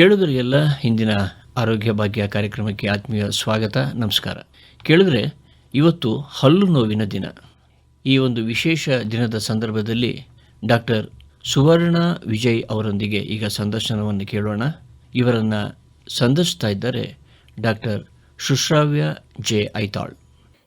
ಕೇಳಿದ್ರೆ ಎಲ್ಲ ಇಂದಿನ ಆರೋಗ್ಯ ಭಾಗ್ಯ ಕಾರ್ಯಕ್ರಮಕ್ಕೆ ಆತ್ಮೀಯ ಸ್ವಾಗತ, ನಮಸ್ಕಾರ. ಕೇಳಿದ್ರೆ, ಇವತ್ತು ಹಲ್ಲು ನೋವಿನ ದಿನ. ಈ ಒಂದು ವಿಶೇಷ ದಿನದ ಸಂದರ್ಭದಲ್ಲಿ ಡಾಕ್ಟರ್ ಸುವರ್ಣ ವಿಜಯ್ ಅವರೊಂದಿಗೆ ಈಗ ಸಂದರ್ಶನವನ್ನು ಕೇಳೋಣ. ಇವರನ್ನು ಸಂದರ್ಶಿಸ್ತಾ ಇದ್ದಾರೆ ಡಾಕ್ಟರ್ ಶುಶ್ರಾವ್ಯ ಜೆ ಐತಾಳ್.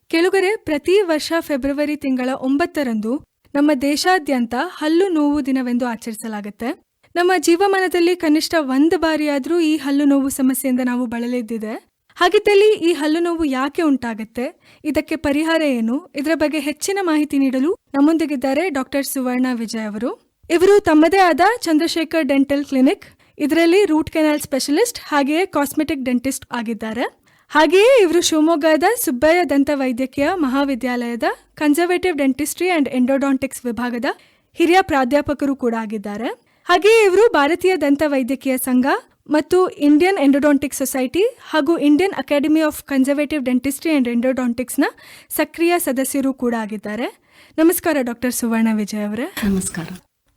ಕೆಳಗರೆ ಪ್ರತಿ ವರ್ಷ ಫೆಬ್ರವರಿ ತಿಂಗಳ ಒಂಬತ್ತರಂದು ನಮ್ಮ ದೇಶಾದ್ಯಂತ ಹಲ್ಲು ನೋವು ದಿನವೆಂದು ಆಚರಿಸಲಾಗುತ್ತೆ. ನಮ್ಮ ಜೀವಮಾನದಲ್ಲಿ ಕನಿಷ್ಠ ಒಂದು ಬಾರಿಯಾದರೂ ಈ ಹಲ್ಲು ನೋವು ಸಮಸ್ಯೆಯಿಂದ ನಾವು ಬಳಲಿದ್ದಿದೆ. ಹಾಗಿದ್ದಲ್ಲಿ ಈ ಹಲ್ಲು ನೋವು ಯಾಕೆ ಉಂಟಾಗುತ್ತೆ? ಇದಕ್ಕೆ ಪರಿಹಾರ ಏನು? ಇದರ ಬಗ್ಗೆ ಹೆಚ್ಚಿನ ಮಾಹಿತಿ ನೀಡಲು ನಮ್ಮೊಂದಿಗಿದ್ದಾರೆ ಡಾಕ್ಟರ್ ಸುವರ್ಣ ವಿಜಯ್ ಅವರು. ಇವರು ತಮ್ಮದೇ ಆದ ಚಂದ್ರಶೇಖರ್ ಡೆಂಟಲ್ ಕ್ಲಿನಿಕ್, ಇದರಲ್ಲಿ ರೂಟ್ ಕೆನಾಲ್ ಸ್ಪೆಷಲಿಸ್ಟ್ ಹಾಗೆಯೇ ಕಾಸ್ಮೆಟಿಕ್ ಡೆಂಟಿಸ್ಟ್ ಆಗಿದ್ದಾರೆ. ಹಾಗೆಯೇ ಇವರು ಶಿವಮೊಗ್ಗದ ಸುಬ್ಬಯ್ಯ ದಂತ ವೈದ್ಯಕೀಯ ಮಹಾವಿದ್ಯಾಲಯದ ಕನ್ಸರ್ವೇಟಿವ್ ಡೆಂಟಿಸ್ಟ್ರಿ ಅಂಡ್ ಎಂಡೋಡಾಂಟಿಕ್ಸ್ ವಿಭಾಗದ ಹಿರಿಯ ಪ್ರಾಧ್ಯಾಪಕರು ಕೂಡ ಆಗಿದ್ದಾರೆ. ಹಾಗೆಯೇ ಇವರು ಭಾರತೀಯ ದಂತ ವೈದ್ಯಕೀಯ ಸಂಘ ಮತ್ತು ಇಂಡಿಯನ್ ಎಂಡೋಡಾಂಟಿಕ್ ಸೊಸೈಟಿ ಹಾಗೂ Indian academy of conservative dentistry and ಎಂಡೋಡಾಂಟಿಕ್ಸ್ನ ಸಕ್ರಿಯ ಸದಸ್ಯರು ಕೂಡ ಆಗಿದ್ದಾರೆ. ನಮಸ್ಕಾರ ಡಾಕ್ಟರ್ ಸುವರ್ಣ ವಿಜಯ್ ಅವರೇ. ನಮಸ್ಕಾರ.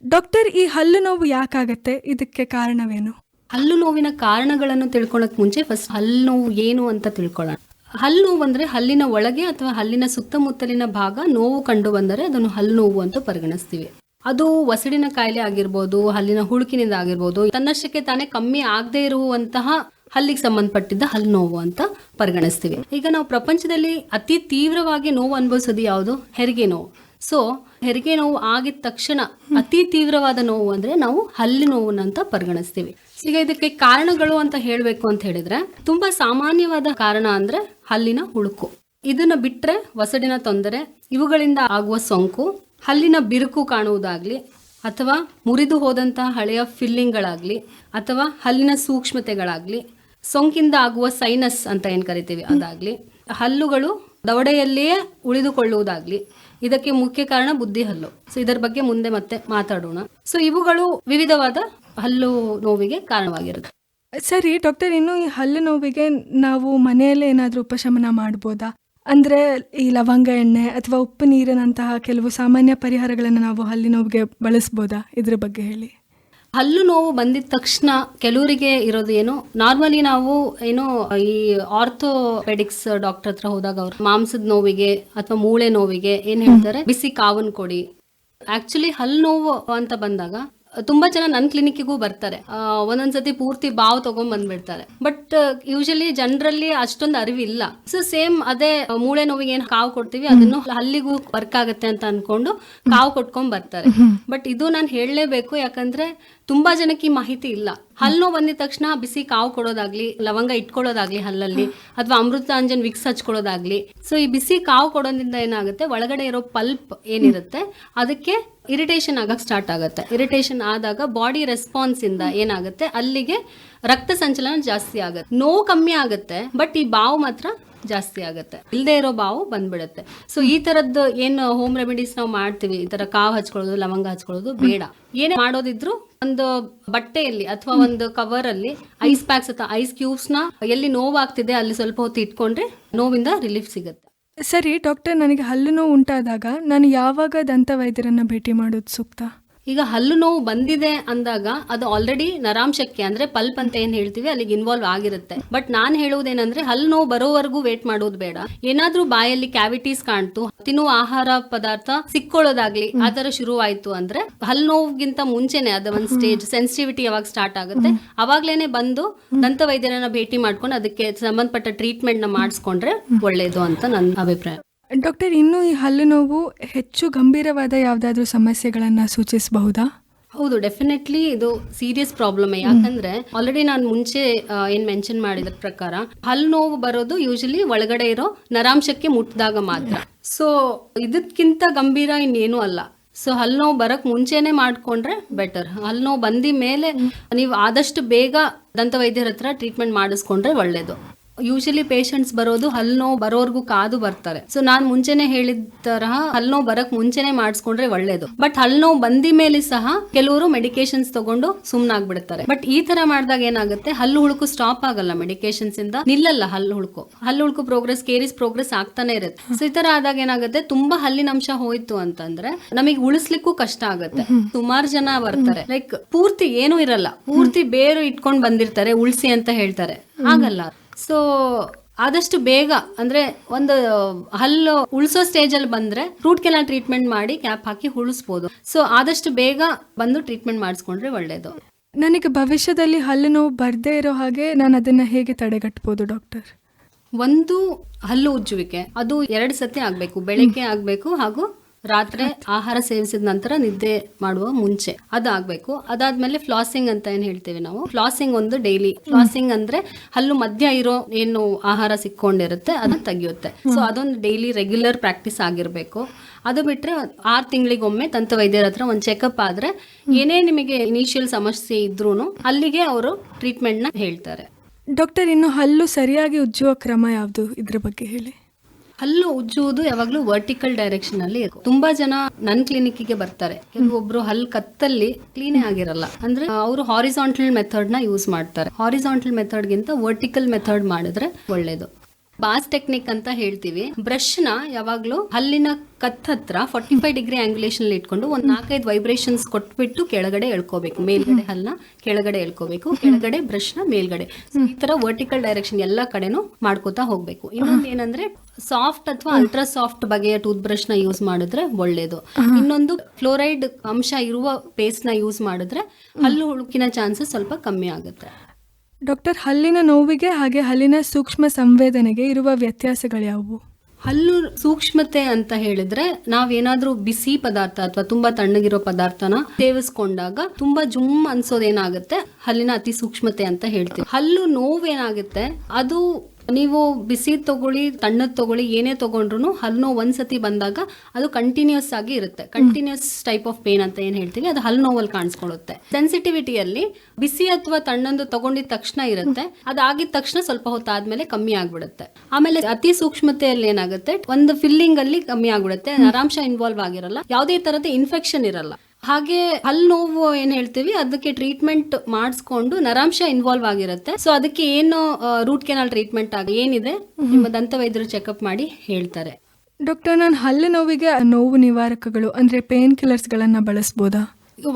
ಡಾಕ್ಟರ್ ಈ ಹಲ್ಲು ನೋವು ಯಾಕಾಗತ್ತೆ? ಇದಕ್ಕೆ ಕಾರಣವೇನು? ಹಲ್ಲು ನೋವಿನ ಕಾರಣಗಳನ್ನು ತಿಳ್ಕೊಳಕ್ ಮುಂಚೆ ಫಸ್ಟ್ ಹಲ್ಲು ನೋವು ಏನು ಅಂತ ತಿಳ್ಕೊಳ್ಳೋಣ. ಹಲ್ಲು ನೋವು ಅಂದರೆ ಹಲ್ಲಿನ ಒಳಗೆ ಅಥವಾ ಹಲ್ಲಿನ ಸುತ್ತಮುತ್ತಲಿನ ಭಾಗ ನೋವು ಕಂಡು ಬಂದರೆ ಅದನ್ನು ಹಲ್ಲು ನೋವು ಅಂತ ಪರಿಗಣಿಸ್ತೀವಿ. ಅದು ವಸಡಿನ ಕಾಯಿಲೆ ಆಗಿರ್ಬೋದು, ಹಲ್ಲಿನ ಹುಳುಕಿನಿಂದ ಆಗಿರ್ಬೋದು, ತನ್ನಷ್ಟಕ್ಕೆ ತಾನೇ ಕಮ್ಮಿ ಆಗದೆ ಇರುವಂತಹ ಹಲ್ಲಿಗೆ ಸಂಬಂಧಪಟ್ಟಿದ್ದ ಹಲ್ಲು ನೋವು ಅಂತ ಪರಿಗಣಿಸ್ತೀವಿ. ಈಗ ನಾವು ಪ್ರಪಂಚದಲ್ಲಿ ಅತಿ ತೀವ್ರವಾಗಿ ನೋವು ಅನುಭವಿಸೋದು ಯಾವುದು? ಹೆರಿಗೆ ನೋವು. ಸೊ ಹೆರಿಗೆ ನೋವು ಆಗಿದ ತಕ್ಷಣ ಅತಿ ತೀವ್ರವಾದ ನೋವು ಅಂದ್ರೆ ನಾವು ಹಲ್ಲಿ ಹಲ್ಲು ನೋವನ್ನಂತ ಪರಿಗಣಿಸ್ತೀವಿ. ಈಗ ಇದಕ್ಕೆ ಕಾರಣಗಳು ಅಂತ ಹೇಳಬೇಕು ಅಂತ ಹೇಳಿದ್ರೆ, ತುಂಬಾ ಸಾಮಾನ್ಯವಾದ ಕಾರಣ ಅಂದ್ರೆ ಹಲ್ಲಿನ ಹುಳುಕು. ಇದನ್ನ ಬಿಟ್ರೆ, ಒಸಡಿನ ತೊಂದರೆ, ಇವುಗಳಿಂದ ಆಗುವ ಸೋಂಕು ಹಲ್ಲಿನ ಬಿರುಕು ಕಾಣುವುದಾಗಲಿ ಅಥವಾ ಮುರಿದು ಹೋದಂತಹ ಹಳೆಯ ಫಿಲ್ಲಿಂಗ್ಗಳಾಗಲಿ ಅಥವಾ ಹಲ್ಲಿನ ಸೂಕ್ಷ್ಮತೆಗಳಾಗಲಿ, ಸೋಂಕಿಂದ ಆಗುವ ಸೈನಸ್ ಅಂತ ಏನು ಕರಿತೀವಿ ಅದಾಗಲಿ, ಹಲ್ಲುಗಳು ದವಡೆಯಲ್ಲಿಯೇ ಉಳಿದುಕೊಳ್ಳುವುದಾಗಲಿ, ಇದಕ್ಕೆ ಮುಖ್ಯ ಕಾರಣ ಬುದ್ಧಿ ಹಲ್ಲು. ಸೊ ಇದರ ಬಗ್ಗೆ ಮುಂದೆ ಮತ್ತೆ ಮಾತಾಡೋಣ. ಸೊ ಇವುಗಳು ವಿವಿಧವಾದ ಹಲ್ಲು ನೋವಿಗೆ ಕಾರಣವಾಗಿರುತ್ತೆ. ಸರಿ ಡಾಕ್ಟರ್ ಇನ್ನು ಈ ಹಲ್ಲು ನೋವಿಗೆ ನಾವು ಮನೆಯಲ್ಲೇ ಏನಾದರೂ ಉಪಶಮನ ಮಾಡ್ಬೋದಾ? ಅಂದ್ರೆ ಈ ಲವಂಗ ಎಣ್ಣೆ ಅಥವಾ ಉಪ್ಪು ನೀರಿನಂತಹ ಕೆಲವು ಸಾಮಾನ್ಯ ಪರಿಹಾರಗಳನ್ನು ನಾವು ಹಲ್ಲಿ ನೋವಿಗೆ ಬಳಸ್ಬೋದಾ? ಇದ್ರ ಬಗ್ಗೆ ಹೇಳಿ. ಹಲ್ಲು ನೋವು ಬಂದಿದ ತಕ್ಷಣ ಕೆಲವರಿಗೆ ಇರೋದು ಏನು? ನಾರ್ಮಲಿ ನಾವು ಏನು ಈ ಆರ್ಥೋಪೆಡಿಕ್ಸ್ ಡಾಕ್ಟರ್ ಹತ್ರ ಹೋದಾಗ ಅವ್ರು ಮಾಂಸದ ನೋವಿಗೆ ಅಥವಾ ಮೂಳೆ ನೋವಿಗೆ ಏನ್ ಹೇಳ್ತಾರೆ? ಬಿಸಿ ಕಾವನ್ ಕೊಡಿ. ಆಕ್ಚುಲಿ ಹಲ್ಲು ನೋವು ಅಂತ ಬಂದಾಗ ತುಂಬಾ ಜನ ನನ್ನ ಕ್ಲಿನಿಕ್ಕಿಗೂ ಬರ್ತಾರೆ. ಒಂದೊಂದ್ಸತಿ ಪೂರ್ತಿ ಬಾವು ತಗೊಂಡ್ ಬಂದ್ಬಿಡ್ತಾರೆ. ಬಟ್ ಯೂಶಲಿ ಜನರಲ್ಲಿ ಅಷ್ಟೊಂದು ಅರಿವಿಲ್ಲ. ಸೊ ಸೇಮ್ ಅದೇ ಮೂಳೆ ನೋವಿಗೆ ಏನು ಕಾವು ಕೊಡ್ತೀವಿ ಅದನ್ನು ಅಲ್ಲಿಗೂ ವರ್ಕ್ ಆಗುತ್ತೆ ಅಂತ ಅನ್ಕೊಂಡು ಕಾವು ಕೊಟ್ಕೊಂಡ್ ಬರ್ತಾರೆ. ಬಟ್ ಇದು ನಾನು ಹೇಳಲೇಬೇಕು ಯಾಕಂದ್ರೆ ತುಂಬಾ ಜನಕ್ಕೆ ಮಾಹಿತಿ ಇಲ್ಲ. ಹಲ್ಲು ಬಂದಿದ ತಕ್ಷಣ ಬಿಸಿ ಕಾವು ಕೊಡೋದಾಗ್ಲಿ, ಲವಂಗ ಇಟ್ಕೊಳ್ಳೋದಾಗ್ಲಿ ಹಲ್ಲಲ್ಲಿ, ಅಥವಾ ಅಮೃತಾಂಜನ್ ವಿಕ್ಸ್ ಹಚ್ಕೊಳ್ಳೋದಾಗ್ಲಿ. ಸೊ ಈ ಬಿಸಿ ಕಾವು ಕೊಡೋದ್ರಿಂದ ಏನಾಗುತ್ತೆ? ಒಳಗಡೆ ಇರೋ ಪಲ್ಪ್ ಏನಿರುತ್ತೆ? ಅದಕ್ಕೆ ಇರಿಟೇಷನ್ ಆಗಕ್ ಸ್ಟಾರ್ಟ್ ಆಗುತ್ತೆ. ಇರಿಟೇಷನ್ ಆದಾಗ ಬಾಡಿ ರೆಸ್ಪಾನ್ಸ್ ಇಂದ ಏನಾಗುತ್ತೆ? ಅಲ್ಲಿಗೆ ರಕ್ತ ಸಂಚಲನ ಜಾಸ್ತಿ ಆಗುತ್ತೆ. ನೋವು ಕಮ್ಮಿ ಆಗುತ್ತೆ ಬಟ್ ಈ ಬಾವು ಮಾತ್ರ ಜಾಸ್ತಿ ಆಗುತ್ತೆ. ಇಲ್ಲದೆ ಇರೋ ಬಾವು ಬಂದ್ಬಿಡುತ್ತೆ. ಸೊ ಈ ತರದ್ದು ಏನು ಹೋಮ್ ರೆಮಿಡೀಸ್ ನಾವು ಮಾಡ್ತೀವಿ. ಈ ತರ ಕಾವು ಹಚ್ಕೊಳ್ಳೋದು, ಲವಂಗ ಹಚ್ಕೊಳ್ಳೋದು ಬೇಡ. ಏನೇ ಮಾಡೋದಿದ್ರು ಒಂದು ಬಟ್ಟೆಯಲ್ಲಿ ಅಥವಾ ಒಂದು ಕವರ್ ಅಲ್ಲಿ ಐಸ್ ಪ್ಯಾಕ್ಸ್ ಅಥವಾ ಐಸ್ ಕ್ಯೂಬ್ಸ್ನ ಎಲ್ಲಿ ನೋವಾಗ್ತಿದೆ ಅಲ್ಲಿ ಸ್ವಲ್ಪ ಹೊತ್ತು ಇಟ್ಕೊಂಡ್ರೆ ನೋವಿಂದ ರಿಲೀಫ್ ಸಿಗುತ್ತೆ. ಸರಿ ಡಾಕ್ಟರ್ ನನಗೆ ಹಲ್ಲು ನೋವು ಉಂಟಾದಾಗ ನಾನು ಯಾವಾಗ ದಂತ ವೈದ್ಯರನ್ನ ಭೇಟಿ ಮಾಡೋದು ಸೂಕ್ತ? ಈಗ ಹಲ್ಲು ನೋವು ಬಂದಿದೆ ಅಂದಾಗ ಅದು ಆಲ್ರೆಡಿ ನರಾಂಶಕ್ಕೆ ಅಂದ್ರೆ ಪಲ್ಪ್ ಅಂತ ಏನ್ ಹೇಳ್ತೀವಿ ಅಲ್ಲಿಗೆ ಇನ್ವಾಲ್ವ್ ಆಗಿರುತ್ತೆ. ಬಟ್ ನಾನ್ ಹೇಳುವುದೇನಂದ್ರೆ ಹಲ್ಲು ನೋವು ಬರೋವರೆಗೂ ವೇಟ್ ಮಾಡೋದು ಬೇಡ. ಏನಾದ್ರೂ ಬಾಯಲ್ಲಿ ಕ್ಯಾವಿಟೀಸ್ ಕಾಣ್ತು ತಿನ್ನುವ ಆಹಾರ ಪದಾರ್ಥ ಸಿಕ್ಕೊಳ್ಳೋದಾಗ್ಲಿ ಆತರ ತರ ಶುರುವಾಯ್ತು ಅಂದ್ರೆ ಹಲ್ಲು ನೋವುಗಿಂತ ಮುಂಚೆನೆ ಅದ ಒಂದ್ ಸ್ಟೇಜ್ ಸೆನ್ಸಿಟಿವಿಟಿ ಯಾವಾಗ ಸ್ಟಾರ್ಟ್ ಆಗುತ್ತೆ ಅವಾಗ್ಲೇನೆ ಬಂದು ದಂತ ವೈದ್ಯರನ್ನ ಭೇಟಿ ಮಾಡ್ಕೊಂಡು ಅದಕ್ಕೆ ಸಂಬಂಧಪಟ್ಟ ಟ್ರೀಟ್ಮೆಂಟ್ನ ಮಾಡಿಸ್ಕೊಂಡ್ರೆ ಒಳ್ಳೇದು ಅಂತ ನನ್ನ ಅಭಿಪ್ರಾಯ. ಡಾಕ್ಟರ್ ಇನ್ನು ಈ ಹಲ್ಲು ನೋವು ಹೆಚ್ಚು ಗಂಭೀರವಾದ ಯಾವುದಾದ್ರೂ ಸಮಸ್ಯೆಗಳನ್ನು ಸೂಚಿಸಬಹುದಾ? ಹೌದು ಡೆಫಿನೆಟ್ಲಿ ಇದು ಸೀರಿಯಸ್ ಪ್ರಾಬ್ಲಮ್ ಯಾಕಂದ್ರೆ ಆಲ್ರೆಡಿ ನಾನು ಮುಂಚೆ ಏನ್ ಮೆನ್ಷನ್ ಮಾಡಿದ ಪ್ರಕಾರ ಹಲ್ಲು ನೋವು ಬರೋದು ಯೂಶಲಿ ಒಳಗಡೆ ಇರೋ ನರಾಂಶಕ್ಕೆ ಮುಟ್ಟಿದಾಗ ಮಾತ್ರ. ಸೊ ಇದಕ್ಕಿಂತ ಗಂಭೀರ ಇನ್ನೇನು ಅಲ್ಲ. ಸೊ ಹಲ್ಲು ನೋವು ಬರಕ್ ಮುಂಚೆನೆ ಮಾಡ್ಕೊಂಡ್ರೆ ಬೆಟರ್ ಹಲ್ಲು ನೋವು ಬಂದಿ ಮೇಲೆ ನೀವು ಆದಷ್ಟು ಬೇಗ ದಂತ ವೈದ್ಯರ ಹತ್ರ ಟ್ರೀಟ್ಮೆಂಟ್ ಮಾಡಿಸ್ಕೊಂಡ್ರೆ ಒಳ್ಳೇದು. ಯೂಶಲಿ ಪೇಷಂಟ್ಸ್ ಬರೋದು ಹಲ್ ನೋವು ಬರೋರ್ಗು ಕಾದು ಬರ್ತಾರೆ. ಸೊ ನಾನ್ ಮುಂಚೆನೆ ಹೇಳಿದ ತರಹ ಹಲ್ ನೋವು ಬರಕ್ ಮುಂಚೆನೆ ಮಾಡಿಸ್ಕೊಂಡ್ರೆ ಒಳ್ಳೇದು. ಬಟ್ ಹಲ್ ನೋವು ಬಂದಿ ಮೇಲೆ ಸಹ ಕೆಲವರು ಮೆಡಿಕೇಶನ್ಸ್ ತಗೊಂಡು ಸುಮ್ನಾಗ್ಬಿಡ್ತಾರೆ. ಬಟ್ ಈ ತರ ಮಾಡಿದಾಗ ಏನಾಗುತ್ತೆ? ಹಲ್ಲು ಹುಳುಕು ಸ್ಟಾಪ್ ಆಗಲ್ಲ ಮೆಡಿಕೇಶನ್ಸ್ ಇಂದ. ನಿಲ್ಲಲ್ಲ ಹಲ್ಲು ಹುಳುಕು. ಹಲ್ಲು ಹುಳುಕು ಪ್ರೋಗ್ರೆಸ್ ಕೇರಿಸ್ ಪ್ರೋಗ್ರೆಸ್ ಆಗ್ತಾನೆ ಇರುತ್ತೆ. ಸೊ ಈ ತರ ಆದಾಗ ಏನಾಗುತ್ತೆ? ತುಂಬಾ ಹಲ್ಲಿನ ಅಂಶ ಹೋಯ್ತು ಅಂತಂದ್ರೆ ನಮಗೆ ಉಳಿಸ್ಲಿಕ್ಕೂ ಕಷ್ಟ ಆಗುತ್ತೆ. ಸುಮಾರು ಜನ ಬರ್ತಾರೆ. ಲೈಕ್ ಪೂರ್ತಿ ಏನೂ ಇರಲ್ಲ. ಪೂರ್ತಿ ಬೇರು ಇಟ್ಕೊಂಡ್ ಬಂದಿರ್ತಾರೆ ಉಳಿಸಿ ಅಂತ ಹೇಳ್ತಾರೆ. ಆಗಲ್ಲ. ಸೊ ಆದಷ್ಟು ಬೇಗ ಅಂದ್ರೆ ಒಂದು ಹಲ್ಲು ಉಳಿಸೋ ಸ್ಟೇಜ್ ಅಲ್ಲಿ ಬಂದ್ರೆ ರೂಟ್ ಕೆನಾಲ್ ಟ್ರೀಟ್ಮೆಂಟ್ ಮಾಡಿ ಕ್ಯಾಪ್ ಹಾಕಿ ಉಳಿಸ್ಬೋದು. ಸೊ ಆದಷ್ಟು ಬೇಗ ಬಂದು ಟ್ರೀಟ್ಮೆಂಟ್ ಮಾಡಿಸ್ಕೊಂಡ್ರೆ ಒಳ್ಳೇದು. ನನಗೆ ಭವಿಷ್ಯದಲ್ಲಿ ಹಲ್ಲು ನೋವು ಬರದೇ ಇರೋ ಹಾಗೆ ನಾನು ಅದನ್ನ ಹೇಗೆ ತಡೆಗಟ್ಬೋದು ಡಾಕ್ಟರ್ ಒಂದು ಹಲ್ಲು ಉಜ್ಜುವಿಕೆ ಅದು ಎರಡು ಸತಿ ಆಗ್ಬೇಕು ಬೆಳಗ್ಗೆ ಆಗ್ಬೇಕು ಹಾಗೂ ರಾತ್ರಿ ಆಹಾರ ಸೇವಿಸಿದ ನಂತರ ನಿದ್ದೆ ಮಾಡುವ ಮುಂಚೆ ಅದಾಗ್ಬೇಕು. ಅದಾದ್ಮೇಲೆ ಫ್ಲಾಸಿಂಗ್ ಅಂತ ಏನ್ ಹೇಳ್ತೀವಿ ನಾವು? ಫ್ಲಾಸಿಂಗ್ ಒಂದು ಡೈಲಿ ಫ್ಲಾಸಿಂಗ್ ಅಂದ್ರೆ ಹಲ್ಲು ಮಧ್ಯ ಇರೋ ಏನು ಆಹಾರ ಸಿಕ್ಕೊಂಡಿರುತ್ತೆ, ಅದನ್ನ ತೆಗಿಯುತ್ತೆ. ಸೊ ಅದೊಂದು ಡೈಲಿ ರೆಗ್ಯುಲರ್ ಪ್ರಾಕ್ಟೀಸ್ ಆಗಿರ್ಬೇಕು. ಅದು ಬಿಟ್ರೆ ಆರು ತಿಂಗಳಿಗೊಮ್ಮೆ ತಂತ ವೈದ್ಯರ ಹತ್ರ ಒಂದು ಚೆಕಪ್ ಆದ್ರೆ ಏನೇ ನಿಮಗೆ ಇನಿಷಿಯಲ್ ಸಮಸ್ಯೆ ಇದ್ರೂ ಅಲ್ಲಿಗೆ ಅವರು ಟ್ರೀಟ್ಮೆಂಟ್ನ ಹೇಳ್ತಾರೆ. ಡಾಕ್ಟರ್, ಇನ್ನು ಹಲ್ಲು ಸರಿಯಾಗಿ ಉಜ್ಜುವ ಕ್ರಮ ಯಾವುದು ಇದ್ರ ಬಗ್ಗೆ ಹೇಳಿ? ಹಲ್ಲು ಉಜ್ಜುವುದು ಯಾವಾಗ್ಲೂ ವರ್ಟಿಕಲ್ ಡೈರೆಕ್ಷನ್ ಅಲ್ಲಿ. ತುಂಬಾ ಜನ ನನ್ ಕ್ಲಿನಿಕ್ಗೆ ಬರ್ತಾರೆ. ಕೆಲವೊಬ್ರು ಹಲ್ಲು ಕತ್ತಲ್ಲಿ ಕ್ಲೀನೇ ಆಗಿರಲ್ಲ. ಅಂದ್ರೆ ಅವರು ಹಾರಿಸಾಂಟಲ್ ಮೆಥಡ್ನ ಯೂಸ್ ಮಾಡ್ತಾರೆ. ಹಾರಿಸಾಂಟಲ್ ಮೆಥಡ್ ಗಿಂತ ವರ್ಟಿಕಲ್ ಮೆಥಡ್ ಮಾಡಿದ್ರೆ ಒಳ್ಳೇದು. ಬಾಸ್ ಟೆಕ್ನಿಕ್ ಅಂತ ಹೇಳ್ತೀವಿ. ಬ್ರಷ್ನ ಯಾವಾಗ್ಲೂ ಹಲ್ಲಿನ ಕತ್ ಹತ್ರ ಫೋರ್ಟಿ ಫೈವ್ ಡಿಗ್ರಿ ಆಂಗ್ಯುಲೇಷನ್ ಇಟ್ಕೊಂಡು ಒಂದ್ ನಾಲ್ಕೈದು ವೈಬ್ರೇಷನ್ಸ್ ಕೊಟ್ಬಿಟ್ಟು ಕೆಳಗಡೆ ಎಳ್ಕೋಬೇಕು. ಮೇಲ್ಗಡೆ ಹಲ್ನ ಕೆಳಗಡೆ ಎಳ್ಕೋಬೇಕು. ಕೆಳಗಡೆ ಬ್ರಷ್ನ ಮೇಲ್ಗಡೆ. ಈ ತರ ವರ್ಟಿಕಲ್ ಡೈರೆಕ್ಷನ್ ಎಲ್ಲಾ ಕಡೆನೂ ಮಾಡ್ಕೋತಾ ಹೋಗ್ಬೇಕು. ಇನ್ನೊಂದು ಏನಂದ್ರೆ ಸಾಫ್ಟ್ ಅಥವಾ ಅಲ್ಟ್ರಾ ಸಾಫ್ಟ್ ಬಗೆಯ ಟೂತ್ ಬ್ರಷ್ನ ಯೂಸ್ ಮಾಡಿದ್ರೆ ಒಳ್ಳೇದು. ಇನ್ನೊಂದು ಫ್ಲೋರೈಡ್ ಅಂಶ ಇರುವ ಪೇಸ್ಟ್ನ ಯೂಸ್ ಮಾಡಿದ್ರೆ ಹಲ್ಲು ಹುಳುಕಿನ ಚಾನ್ಸಸ್ ಸ್ವಲ್ಪ ಕಮ್ಮಿ ಆಗುತ್ತೆ. ಡಾಕ್ಟರ್, ಹಲ್ಲಿನ ನೋವಿಗೆ ಹಾಗೆ ಹಲ್ಲಿನ ಸೂಕ್ಷ್ಮ ಸಂವೇದನೆಗೆ ಇರುವ ವ್ಯತ್ಯಾಸಗಳು ಯಾವುವು ಹಲ್ಲು ಸೂಕ್ಷ್ಮತೆ ಅಂತ ಹೇಳಿದ್ರೆ ನಾವೇನಾದ್ರೂ ಬಿಸಿ ಪದಾರ್ಥ ಅಥವಾ ತುಂಬಾ ತಣ್ಣಗಿರೋ ಪದಾರ್ಥನ ಸೇವಿಸ್ಕೊಂಡಾಗ ತುಂಬಾ ಜುಮ್ ಅನ್ಸೋದೇನಾಗುತ್ತೆ? ಹಲ್ಲಿನ ಅತಿ ಸೂಕ್ಷ್ಮತೆ ಅಂತ ಹೇಳ್ತೀವಿ. ಹಲ್ಲು ನೋವೇನಾಗುತ್ತೆ? ಅದು ನೀವು ಬಿಸಿ ತಗೊಳ್ಳಿ ತಣ್ಣದ್ ತಗೊಳ್ಳಿ ಏನೇ ತಗೊಂಡ್ರು ಹಲ್ಲು ನೋವು ಒಂದ್ಸತಿ ಬಂದಾಗ ಅದು ಕಂಟಿನ್ಯೂಸ್ ಆಗಿ ಇರುತ್ತೆ. ಕಂಟಿನ್ಯೂಸ್ ಟೈಪ್ ಆಫ್ ಪೇನ್ ಅಂತ ಏನ್ ಹೇಳ್ತೀವಿ? ಅದು ಹಲ್ಲು ನೋವಲ್ಲಿ ಕಾಣಿಸ್ಕೊಳ್ಳುತ್ತೆ. ಸೆನ್ಸಿಟಿವಿಟಿಯಲ್ಲಿ ಬಿಸಿ ಅಥವಾ ತಣ್ಣಂದು ತಗೊಂಡಿದ ತಕ್ಷಣ ಇರುತ್ತೆ. ಅದಾಗಿದ ತಕ್ಷಣ ಸ್ವಲ್ಪ ಹೊತ್ತಾದ್ಮೇಲೆ ಕಮ್ಮಿ ಆಗ್ಬಿಡುತ್ತೆ. ಆಮೇಲೆ ಅತಿ ಸೂಕ್ಷ್ಮತೆಯಲ್ಲಿ ಏನಾಗುತ್ತೆ? ಒಂದು ಫಿಲ್ಲಿಂಗ್ ಅಲ್ಲಿ ಕಮ್ಮಿ ಆಗ್ಬಿಡುತ್ತೆ. ನರಾಂಶ ಇನ್ವಾಲ್ವ್ ಆಗಿರಲ್ಲ. ಯಾವುದೇ ತರದ ಇನ್ಫೆಕ್ಷನ್ ಇರಲ್ಲ. ಹಾಗೆ ಹಲ್ಲು ನೋವು ಏನ್ ಹೇಳ್ತೀವಿ ಅದಕ್ಕೆ ಟ್ರೀಟ್ಮೆಂಟ್ ಮಾಡಿಸ್ಕೊಂಡು ನರಾಂಶ ಇನ್ವಾಲ್ವ್ ಆಗಿರುತ್ತೆ. ಸೊ ಅದಕ್ಕೆ ಏನು ರೂಟ್ ಕೆನಾಲ್ ಟ್ರೀಟ್ಮೆಂಟ್ ಆಗಿ ಏನಿದೆ ನಿಮ್ಮ ದಂತ ವೈದ್ಯರು ಚೆಕಪ್ ಮಾಡಿ ಹೇಳ್ತಾರೆ. ಡಾಕ್ಟರ್ ನಾನು ಹಲ್ಲು ನೋವಿಗೆ ನೋವು ನಿವಾರಕಗಳು ಅಂದ್ರೆ ಪೇನ್ ಕಿಲ್ಲರ್ಸ್ ಗಳನ್ನ ಬಳಸಬಹುದಾ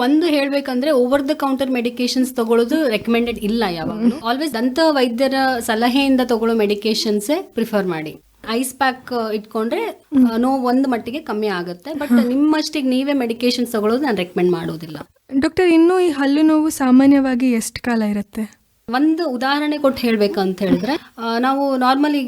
ಒಂದು ಹೇಳ್ಬೇಕಂದ್ರೆ ಓವರ್ ದ ಕೌಂಟರ್ ಮೆಡಿಕೇಶನ್ಸ್ ತಗೊಳ್ಳೋದು ರೆಕಮೆಂಡೆಡ್ ಇಲ್ಲ ಯಾವಾಗಲೂ. ಆಲ್ವೇಸ್ ದಂತ ವೈದ್ಯರ ಸಲಹೆಯಿಂದ ತಗೊಳ್ಳೋ ಮೆಡಿಕೇಶನ್ಸೇ ಪ್ರಿಫರ್ ಮಾಡಿ. ಐಸ್ ಪ್ಯಾಕ್ ಇಟ್ಕೊಂಡ್ರೆ ನೋ ನೋವು ಒಂದು ಮಟ್ಟಿಗೆ ಕಮ್ಮಿ ಆಗುತ್ತೆ. ಬಟ್ ನಿಮ್ಮಷ್ಟಿಗೆ ನೀವೇ ಮೆಡಿಕೇಶನ್ಸ್ ತಗೊಳ್ಳೋದು ನಾನು ರೆಕಮೆಂಡ್ ಮಾಡೋದಿಲ್ಲ. ಡಾಕ್ಟರ್ ಇನ್ನು ಈ ಹಲ್ಲು ನೋವು ಸಾಮಾನ್ಯವಾಗಿ ಎಷ್ಟು ಕಾಲ ಇರುತ್ತೆ? ಒಂದು ಉದಾಹರಣೆ ಕೊಟ್ಟು ಹೇಳ್ಬೇಕು ಅಂತ ಹೇಳಿದ್ರೆ ನಾವು ನಾರ್ಮಲಿ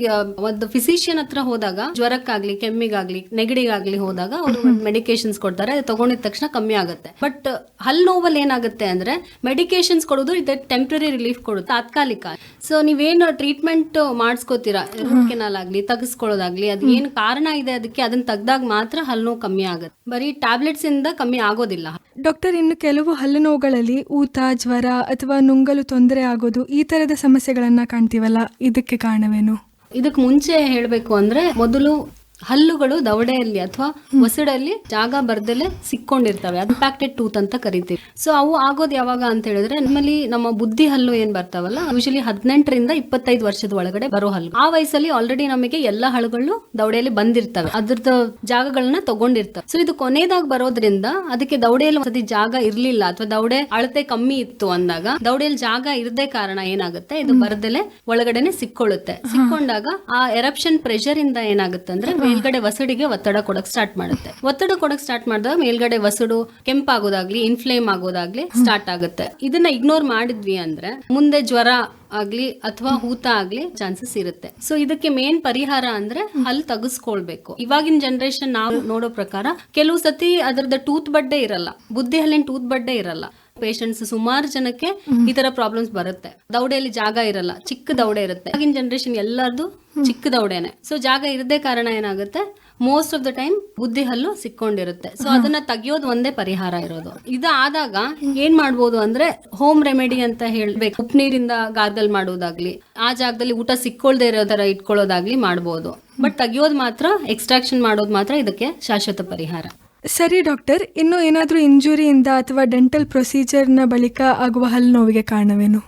ಒಂದು ಫಿಸಿಷಿಯನ್ ಹತ್ರ ಹೋದಾಗ ಜ್ವರಕ್ಕಾಗ್ಲಿ ಕೆಮ್ಮಿಗಾಗ್ಲಿ ನೆಗಡಿಗಾಗ್ಲಿ ಹೋದಾಗ ಅವರು ಮೆಡಿಕೇಶನ್ಸ್ ಕೊಡ್ತಾರೆ ತಗೊಂಡಿದ ತಕ್ಷಣ ಕಮ್ಮಿ ಆಗುತ್ತೆ. ಬಟ್ ಹಲ್ ನೋವಲ್ಲಿ ಏನಾಗುತ್ತೆ ಅಂದ್ರೆ ಮೆಡಿಕೇಶನ್ಸ್ ಕೊಡೋದು ಇದೆ ಟೆಂಪ್ರರಿ ರಿಲೀಫ್ ಕೊಡುತ್ತೆ ತಾತ್ಕಾಲಿಕ. ಸೊ ನೀವೇನು ಟ್ರೀಟ್ಮೆಂಟ್ ಮಾಡಿಸ್ಕೋತೀರಾ? ರೂಟ್ ಕೆನಾಲ್ ಆಗ್ಲಿ ತಗಸ್ಕೊಳ್ಳೋದಾಗ್ಲಿ ಅದ್ ಏನ್ ಕಾರಣ ಇದೆ ಅದಕ್ಕೆ ಅದನ್ನ ತೆಗ್ದಾಗ ಮಾತ್ರ ಹಲ್ಲು ನೋವು ಕಮ್ಮಿ ಆಗುತ್ತೆ. ಬರೀ ಟ್ಯಾಬ್ಲೆಟ್ಸ್ ಇಂದ ಕಮ್ಮಿ ಆಗೋದಿಲ್ಲ. ಡಾಕ್ಟರ್ ಇನ್ನು ಕೆಲವು ಹಲ್ಲು ನೋವುಗಳಲ್ಲಿ ಊತ ಜ್ವರ ಅಥವಾ ನುಂಗಲು ತೊಂದರೆ ಆಗೋದು ಈ ತರದ ಸಮಸ್ಯೆಗಳನ್ನ ಕಾಣ್ತೀವಲ್ಲ? ಇದಕ್ಕೆ ಕಾರಣವೇನು? ಇದಕ್ಕೆ ಮುಂಚೆ ಹೇಳಬೇಕು ಅಂದ್ರೆ ಮೊದಲು ಹಲ್ಲುಗಳು ದವಡೆಯಲ್ಲಿ ಅಥವಾ ಒಸಡಲ್ಲಿ ಜಾಗ ಬರ್ದಲೆ ಸಿಕ್ಕೊಂಡಿರ್ತವೆ. ಅದು ಪ್ಯಾಕ್ಟೆಡ್ ಟೂತ್ ಅಂತ ಕರಿತೀವಿ. ಸೊ ಅವು ಆಗೋದು ಯಾವಾಗ ಅಂತ ಹೇಳಿದ್ರೆ ನಮ್ಮಲ್ಲಿ ನಮ್ಮ ಬುದ್ಧಿ ಹಲ್ಲು ಏನ್ ಬರ್ತಾವಲ್ಲ ಯೂಶಲಿ ಹದಿನೆಂಟರಿಂದ ಇಪ್ಪತ್ತೈದು ವರ್ಷದ ಒಳಗಡೆ ಬರೋ ಹಲ್ಲು. ಆ ವಯಸ್ಸಲ್ಲಿ ಆಲ್ರೆಡಿ ನಮಗೆ ಎಲ್ಲ ಹಲ್ಲುಗಳು ದವಡೆಯಲ್ಲಿ ಬಂದಿರ್ತವೆ. ಅದ್ರದ್ದು ಜಾಗಗಳನ್ನ ತಗೊಂಡಿರ್ತವೆ. ಸೊ ಇದು ಕೊನೆದಾಗ ಬರೋದ್ರಿಂದ ಅದಕ್ಕೆ ದವಡೆಯಲ್ಲಿ ಒಂದ್ಸತಿ ಜಾಗ ಇರ್ಲಿಲ್ಲ ಅಥವಾ ದವಡೆ ಅಳತೆ ಕಮ್ಮಿ ಇತ್ತು ಅಂದಾಗ ದವಡೆಯಲ್ಲಿ ಜಾಗ ಇರದೇ ಕಾರಣ ಏನಾಗುತ್ತೆ? ಇದು ಬರದಲೆ ಒಳಗಡೆನೆ ಸಿಕ್ಕೊಳ್ಳುತ್ತೆ. ಸಿಕ್ಕೊಂಡಾಗ ಆ ಎರಪ್ಷನ್ ಪ್ರೆಷರ್ ಇಂದ ಏನಾಗುತ್ತೆ ಅಂದ್ರೆ ಮೇಲ್ಗಡೆ ವಸಡಿಗೆ ಒತ್ತಡ ಕೊಡಕ್ ಸ್ಟಾರ್ಟ್ ಮಾಡುತ್ತೆ. ಒತ್ತಡ ಕೊಡಕ್ ಸ್ಟಾರ್ಟ್ ಮಾಡಿದಾಗ ಮೇಲ್ಗಡೆ ವಸಡು ಕೆಂಪಾಗೋದಾಗ್ಲಿ ಇನ್ಫ್ಲೇಮ್ ಆಗೋದಾಗ್ಲಿ ಸ್ಟಾರ್ಟ್ ಆಗುತ್ತೆ. ಇದನ್ನ ಇಗ್ನೋರ್ ಮಾಡಿದ್ವಿ ಅಂದ್ರೆ ಮುಂದೆ ಜ್ವರ ಆಗ್ಲಿ ಅಥವಾ ಹೂತ ಆಗ್ಲಿ ಚಾನ್ಸಸ್ ಇರುತ್ತೆ. ಸೊ ಇದಕ್ಕೆ ಮೇನ್ ಪರಿಹಾರ ಅಂದ್ರೆ ಹಲ್ ತಗಸ್ಕೊಳ್ಬೇಕು. ಇವಾಗಿನ ಜನರೇಷನ್ ನಾವು ನೋಡೋ ಪ್ರಕಾರ ಕೆಲವು ಸತಿ ಅದರದ ಟೂತ್ ಬಡ್ಡೆ ಇರಲ್ಲ. ಬುದ್ಧಿ ಹಲ್ಲಿನ ಟೂತ್ ಬಡ್ಡೆ ಇರಲ್ಲ. ಪೇಷಂಟ್ಸ್ ಸುಮಾರು ಜನಕ್ಕೆ ಈ ತರ ಪ್ರಾಬ್ಲಮ್ಸ್ ಬರುತ್ತೆ. ದೌಡೆಯಲ್ಲಿ ಜಾಗ ಇರಲ್ಲ ಚಿಕ್ಕ ದೌಡೆ ಇರುತ್ತೆ. ಆಗಿನ ಜನರೇಷನ್ ಎಲ್ಲರದು ಚಿಕ್ಕ ದೌಡೆನೆ. ಸೊ ಜಾಗ ಇರದೇ ಕಾರಣ ಏನಾಗುತ್ತೆ? ಮೋಸ್ಟ್ ಆಫ್ ದ ಟೈಮ್ ಬುದ್ಧಿ ಹಲ್ಲು ಸಿಕ್ಕೊಂಡಿರುತ್ತೆ. ಸೊ ಅದನ್ನ ತೆಗಿಯೋದು ಒಂದೇ ಪರಿಹಾರ ಇರೋದು. ಇದಾದಾಗ ಏನ್ ಮಾಡ್ಬೋದು ಅಂದ್ರೆ ಹೋಮ್ ರೆಮಿಡಿ ಅಂತ ಹೇಳ್ಬೇಕು. ಉಪ್ಪು ನೀರಿಂದ ಗಾರ್ಗಲ್ ಮಾಡೋದಾಗ್ಲಿ ಆ ಜಾಗದಲ್ಲಿ ಊಟ ಸಿಕ್ಕೊಳ್ದೇ ಇರೋ ತರ ಇಟ್ಕೊಳ್ಳೋದಾಗ್ಲಿ ಮಾಡ್ಬೋದು. ಬಟ್ ತೆಗಿಯೋದು ಮಾತ್ರ ಎಕ್ಸ್ಟ್ರಾಕ್ಷನ್ ಮಾಡೋದು ಮಾತ್ರ ಇದಕ್ಕೆ ಶಾಶ್ವತ ಪರಿಹಾರ. ಸರಿ, ಡಾಕ್ಟರ್. ಇನ್ನು ಏನಾದರೂ ಇಂಜುರಿಯಿಂದ ಅಥವಾ ಡೆಂಟಲ್ ಪ್ರೊಸೀಜರ್ನ ಬಳಿಕ ಆಗುವ ಹಲ್ಲು ನೋವಿಗೆ ಕಾರಣವೇನು?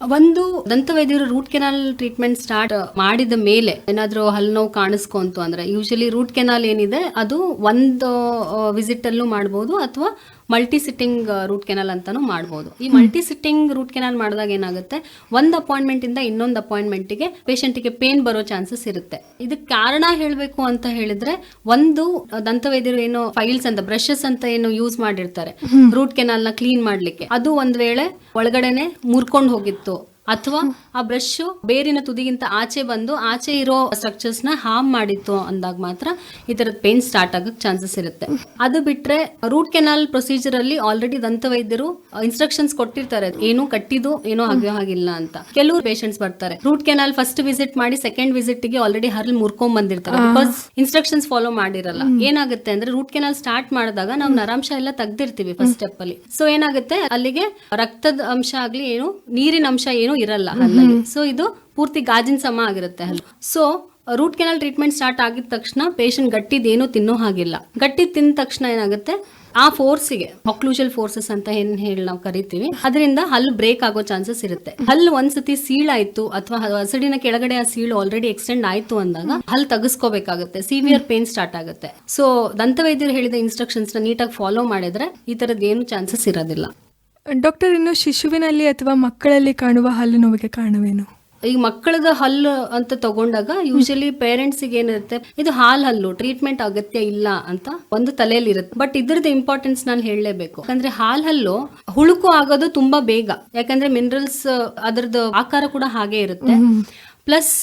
ಒಂದು ದಂತವೈದ್ಯರು ರೂಟ್ ಕೆನಾಲ್ ಟ್ರೀಟ್ಮೆಂಟ್ ಸ್ಟಾರ್ಟ್ ಮಾಡಿದ ಮೇಲೆ ಏನಾದರೂ ಹಲ್ಲು ನೋವು ಕಾಣಿಸ್ಕೊಂತು ಅಂದ್ರೆ, ಯೂಶಲಿ ರೂಟ್ ಕೆನಾಲ್ ಏನಿದೆ, ಅದು ಒಂದು ವಿಸಿಟ್ ಅಲ್ಲೂ ಮಾಡ್ಬೋದು ಅಥವಾ ಮಲ್ಟಿ ಸಿಟ್ಟಿಂಗ್ ರೂಟ್ ಕೆನಲ್ ಅಂತಾನು ಮಾಡ್ಬೋದು. ಈ ಮಲ್ಟಿ ಸಿಟ್ಟಿಂಗ್ ರೂಟ್ ಕೆನಲ್ ಮಾಡಿದಾಗ ಏನಾಗುತ್ತೆ? ಒಂದು ಅಪಾಯಿಂಟ್ಮೆಂಟ್ ಇಂದ ಇನ್ನೊಂದು ಅಪಾಯಿಂಟ್ಮೆಂಟ್ಗೆ ಪೇಷಂಟಿಗೆ ಪೇನ್ ಬರೋ ಚಾನ್ಸಸ್ ಇರುತ್ತೆ. ಇದಕ್ಕೆ ಕಾರಣ ಹೇಳಬೇಕು ಅಂತ ಹೇಳಿದ್ರೆ ಒಂದು ದಂತವೈದ್ಯರು ಏನು ಫೈಲ್ಸ್ ಅಂತ ಬ್ರಷಸ್ ಅಂತ ಏನು ಯೂಸ್ ಮಾಡಿರ್ತಾರೆ. ರೂಟ್ ಕೆನಲ್ನ ಕ್ಲೀನ್ ಮಾಡ್ಲಿಕ್ಕೆ. ಅದು ಒಂದ್ ವೇಳೆ ಒಳಗಡೆನೆ ಮುರ್ಕೊಂಡು ಹೋಗಿತ್ತು. ಅಥವಾ ಆ ಬ್ರಷ್ ಬೇರಿನ ತುದಿಗಿಂತ ಆಚೆ ಬಂದು ಆಚೆ ಇರೋ ಸ್ಟ್ರಕ್ಚರ್ಸ್ನ ಹಾರ್ಮ್ ಮಾಡಿತ್ತು ಅಂದಾಗ ಮಾತ್ರ ಈ ತರದ ಪೇನ್ ಸ್ಟಾರ್ಟ್ ಆಗಕ್ ಚಾನ್ಸಸ್ ಇರುತ್ತೆ. ಅದು ಬಿಟ್ರೆ ರೂಟ್ ಕೆನಾಲ್ ಪ್ರೊಸೀಜರ್ ಅಲ್ಲಿ ಆಲ್ರೆಡಿ ದಂತವೈದ್ಯರು ಇನ್ಸ್ಟ್ರಕ್ಷನ್ಸ್ ಕೊಟ್ಟಿರ್ತಾರೆ. ಏನು ಕಟ್ಟಿದ್ದು ಏನೋ ಆಗೋ ಹಾಗಿಲ್ಲ ಅಂತ. ಕೆಲವು ಪೇಷಂಟ್ಸ್ ಬರ್ತಾರೆ. ರೂಟ್ ಕೆನಾಲ್ ಫಸ್ಟ್ ವಿಸಿಟ್ ಮಾಡಿ ಸೆಕೆಂಡ್ ವಿಸಿಟ್ಗೆ ಆಲ್ರೆಡಿ ಹರ್ಲ್ ಮುರ್ಕೊಂಡ್ ಬಂದಿರ್ತಾರೆ. ಬಿಕಾಸ್ ಇನ್ಸ್ಟ್ರಕ್ಷನ್ಸ್ ಫಾಲೋ ಮಾಡಿರಲ್ಲ. ಏನಾಗುತ್ತೆ ಅಂದ್ರೆ ರೂಟ್ ಕೆನಾಲ್ ಸ್ಟಾರ್ಟ್ ಮಾಡಿದಾಗ ನಾವು ನರಾಂಶ ಎಲ್ಲ ತೆಗ್ದಿರ್ತೀವಿ ಫಸ್ಟ್ ಸ್ಟೆಪ್ ಅಲ್ಲಿ. ಸೊ ಏನಾಗುತ್ತೆ? ಅಲ್ಲಿಗೆ ರಕ್ತದ ಅಂಶ ಆಗ್ಲಿ ಏನು ನೀರಿನ ಅಂಶ ಏನು ಇರಲ್ಲ ಹಲ್ಲಲ್ಲಿ. ಸೊ ಇದು ಪೂರ್ತಿ ಗಾಜಿನ ಸಮ ಆಗಿರುತ್ತೆ ಹಲ್ಲು. So root canal treatment start ಆಗಿದ ತಕ್ಷಣ ಪೇಷಂಟ್ ಗಟ್ಟಿದ್ ಏನು ತಿನ್ನೋ ಹಾಗಿಲ್ಲ. ಗಟ್ಟಿ ತಿಂದ ತಕ್ಷಣ ಏನಾಗುತ್ತೆ? ಆ ಫೋರ್ಸಿಗೆ ಅಕ್ಲೂಷಲ್ ಫೋರ್ಸಸ್ ಅಂತ ಏನ್ ಹೇಳಿ ನಾವು ಕರಿತೀವಿ ಅದರಿಂದ ಹಲ್ಲು ಬ್ರೇಕ್ ಆಗೋ ಚಾನ್ಸಸ್ ಇರುತ್ತೆ. ಹಲ್ಲು ಒಂದ್ಸತಿ ಸೀಳಾಯ್ತು ಅಥವಾ ಹಸಡಿನ ಕೆಳಗಡೆ ಆ ಸೀಳು ಆಲ್ರೆಡಿ ಎಕ್ಸ್ಟೆಂಡ್ ಆಯ್ತು ಅಂದಾಗ ಹಲ್ಲು ತಗಸ್ಕೋಬೇಕಾಗುತ್ತೆ ಸಿವಿಯರ್ ಪೇನ್ ಸ್ಟಾರ್ಟ್ ಆಗುತ್ತೆ. ಸೊ ದಂತವೈದ್ಯರು ಹೇಳಿದ ಇನ್ಸ್ಟ್ರಕ್ಷನ್ಸ್ನ ನೀಟಾಗಿ ಫಾಲೋ ಮಾಡಿದ್ರೆ ಈ ತರದ್ ಏನು ಚಾನ್ಸಸ್ ಇರೋದಿಲ್ಲ. ಡಾಕ್ಟರ್ ಇನ್ನು ಶಿಶುವಿನಲ್ಲಿ ಅಥವಾ ಮಕ್ಕಳಲ್ಲಿ ಕಾಣುವ ಹಲ್ಲು ನೋವಿಗೆ ಕಾರಣವೇನು? ಈಗ ಮಕ್ಕಳದ ಹಲ್ಲು ಅಂತ ತಗೊಂಡಾಗ ಯೂಶಲಿ ಪೇರೆಂಟ್ಸಿಗೆ ಏನಿರುತ್ತೆ ಇದು ಹಾಲ್ ಹಲ್ಲು ಟ್ರೀಟ್ಮೆಂಟ್ ಅಗತ್ಯ ಇಲ್ಲ ಅಂತ ಒಂದು ತಲೆಯಲ್ಲಿ ಇರುತ್ತೆ ಬಟ್ ಇದ್ರದ್ದು ಇಂಪಾರ್ಟೆನ್ಸ್ ನಾನು ಹೇಳಲೇಬೇಕು. ಯಾಕಂದ್ರೆ ಹಾಲ್ ಹಲ್ಲು ಹುಳುಕು ಆಗೋದು ತುಂಬಾ ಬೇಗ. ಯಾಕಂದ್ರೆ ಮಿನರಲ್ಸ್ ಅದರದ್ದು ಆಕಾರ ಕೂಡ ಹಾಗೆ ಇರುತ್ತೆ. ಪ್ಲಸ್